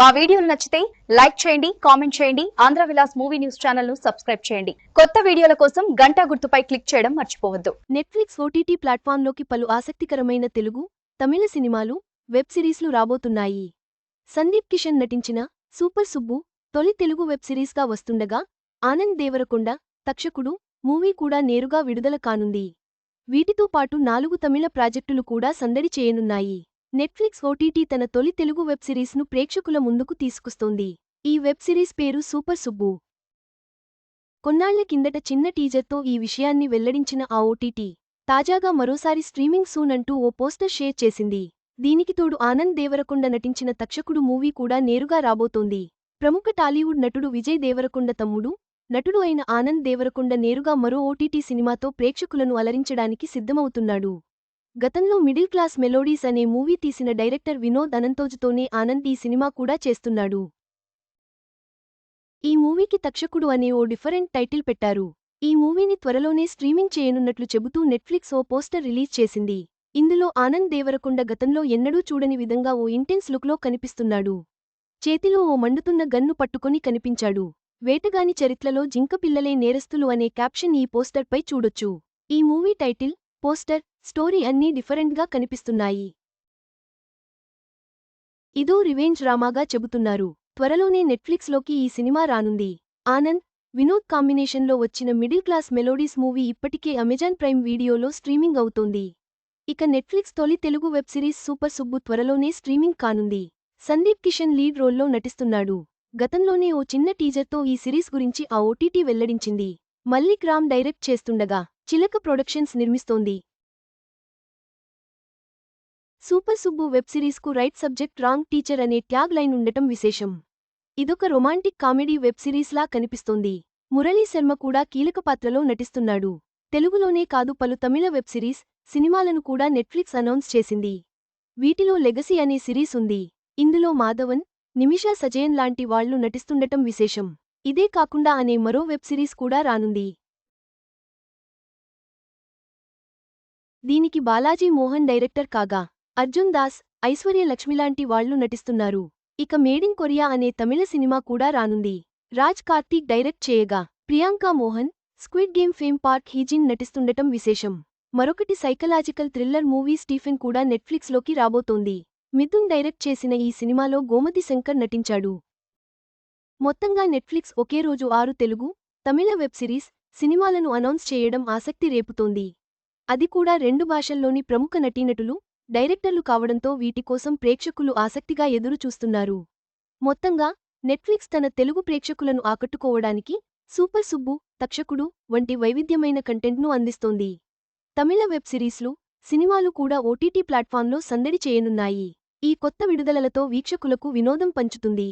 మా వీడియోలు నచ్చితే లైక్ చేయండి కామెంట్ చేయండి ఆంధ్ర విలాస్ మూవీ న్యూస్ ఛానల్ను సబ్స్క్రైబ్ చేయండి. కొత్త వీడియోల కోసం గంట గుర్తుపై క్లిక్ చేయడం మర్చిపోవద్దు. నెట్ఫ్లిక్స్ ఓటీటీ ప్లాట్ఫామ్లోకి పలు ఆసక్తికరమైన తెలుగు తమిళ సినిమాలు వెబ్ సిరీస్లు రాబోతున్నాయి. సందీప్ కిషన్ నటించిన సూపర్ సుబ్బు తొలి తెలుగు వెబ్ సిరీస్గా వస్తుండగా ఆనంద్ దేవరకొండ తక్షకుడు మూవీ కూడా నేరుగా విడుదల కానుంది. వీటితో పాటు నాలుగు తమిళ ప్రాజెక్టులు కూడా సందడి చేయనున్నాయి. నెట్ఫ్లిక్స్ ఓటీటీ తన తొలి తెలుగు వెబ్ సిరీస్ను ప్రేక్షకుల ముందుకు తీసుకొస్తోంది. ఈ వెబ్ సిరీస్ పేరు సూపర్ సుబ్బు. కొన్నాళ్ళ కిందట చిన్న టీజర్తో ఈ విషయాన్ని వెల్లడించిన ఆ ఓటీటీ తాజాగా మరోసారి స్ట్రీమింగ్ సూన్ అంటూ ఓ పోస్టర్ షేర్ చేసింది. దీనికి తోడు ఆనంద్ దేవరకొండ నటించిన తక్షకుడు మూవీ కూడా నేరుగా రాబోతోంది. ప్రముఖ టాలీవుడ్ నటుడు విజయ్ దేవరకొండ తమ్ముడు నటుడు అయిన ఆనంద్ దేవరకొండ నేరుగా మరో ఓటీటీ సినిమాతో ప్రేక్షకులను అలరించడానికి సిద్ధమవుతున్నాడు. గతంలో మిడిల్ క్లాస్ మెలోడీస్ అనే మూవీ తీసిన డైరెక్టర్ వినోద్ అనంతోజుతోనే ఆనంద్ ఈ సినిమా కూడా చేస్తున్నాడు. ఈ మూవీకి తక్షకుడు అనే ఓ డిఫరెంట్ టైటిల్ పెట్టారు. ఈ మూవీని త్వరలోనే స్ట్రీమింగ్ చేయనున్నట్లు చెబుతూ నెట్ఫ్లిక్స్ ఓ పోస్టర్ రిలీజ్ చేసింది. ఇందులో ఆనంద్ దేవరకొండ గతంలో ఎన్నడూ చూడని విధంగా ఓ ఇంటెన్స్ లుక్లో కనిపిస్తున్నాడు. చేతిలో ఓ మండుతున్న గన్ను పట్టుకొని కనిపించాడు. వేటగాని చరిత్రలో జింకపిల్లలే నేరస్తులు అనే క్యాప్షన్ ఈ పోస్టర్పై చూడొచ్చు. ఈ మూవీ టైటిల్ పోస్టర్ స్టోరీ అన్నీ డిఫరెంట్గా కనిపిస్తున్నాయి. ఇదో రివెంజ్ డ్రామాగా చెబుతున్నారు. త్వరలోనే నెట్ఫ్లిక్స్లోకి ఈ సినిమా రానుంది. ఆనంద్ వినోద్ కాంబినేషన్లో వచ్చిన మిడిల్ క్లాస్ మెలోడీస్ మూవీ ఇప్పటికే అమెజాన్ ప్రైమ్ వీడియోలో స్ట్రీమింగ్ అవుతోంది. ఇక నెట్ఫ్లిక్స్ తొలి Telugu web series super Subbu త్వరలోనే స్ట్రీమింగ్ కానుంది. సందీప్ కిషన్ లీడ్ రోల్లో నటిస్తున్నాడు. గతంలోనే ఓ చిన్న టీజర్తో ఈ సిరీస్ గురించి ఆ ఓటీటీ వెల్లడించింది. మల్లిక్ రామ్ డైరెక్ట్ చేస్తుండగా చిలక ప్రొడక్షన్స్ నిర్మిస్తోంది. సూపర్ సుబ్బు వెబ్ సిరీస్కు రైట్ సబ్జెక్ట్ రాంగ్ టీచర్ అనే ట్యాగ్ లైన్ ఉండటం విశేషం. ఇదొక రొమాంటిక్ కామెడీ వెబ్ సిరీస్లా కనిపిస్తోంది. మురళీ శర్మ కూడా కీలక పాత్రలో నటిస్తున్నాడు. తెలుగులోనే కాదు పలు తమిళ వెబ్ సిరీస్ సినిమాలను కూడా నెట్ఫ్లిక్స్ అనౌన్స్ చేసింది. వీటిలో లెగసీ అనే సిరీస్ ఉంది. ఇందులో మాధవన్ నిమిషా సజయన్ లాంటి వాళ్ళు నటిస్తుండటం విశేషం. ఇదే కాకుండా అనే మరో వెబ్ సిరీస్ కూడా రానుంది. దీనికి బాలాజీ మోహన్ డైరెక్టర్ కాగా అర్జున్ దాస్ ఐశ్వర్య లక్ష్మిలాంటి వాళ్ళు నటిస్తున్నారు. ఇక మేడిన్ కొరియా అనే తమిళ సినిమా కూడా రానుంది. రాజ్ కార్తీక్ డైరెక్ట్ చేయగా Priyanka Mohan Squid Game fame Park Heejin నటిస్తుండటం విశేషం. మరొకటి సైకలాజికల్ థ్రిల్లర్ మూవీ స్టీఫెన్ కూడా నెట్ఫ్లిక్స్లోకి రాబోతోంది. మిథున్ డైరెక్ట్ చేసిన ఈ సినిమాలో గోమతి శంకర్ నటించాడు. మొత్తంగా నెట్ఫ్లిక్స్ ఒకే రోజు ఆరు తెలుగు తమిళ వెబ్ సిరీస్ సినిమాలను అనౌన్స్ చేయడం ఆసక్తి రేపుతోంది. అది కూడా రెండు భాషల్లోని ప్రముఖ నటీనటులు డైరెక్టర్లు కావడంతో వీటి కోసం ప్రేక్షకులు ఆసక్తిగా ఎదురుచూస్తున్నారు. మొత్తంగా నెట్ఫ్లిక్స్ తన తెలుగు ప్రేక్షకులను ఆకట్టుకోవడానికి సూపర్ సుబ్బు తక్షకుడు వంటి వైవిధ్యమైన కంటెంట్ను అందిస్తోంది. తమిళ వెబ్ సిరీస్లు సినిమాలు కూడా ఓటీటీ ప్లాట్ఫామ్లో సందడి చేయనున్నాయి. ఈ కొత్త విడుదలలతో వీక్షకులకు వినోదం పంచుతుంది.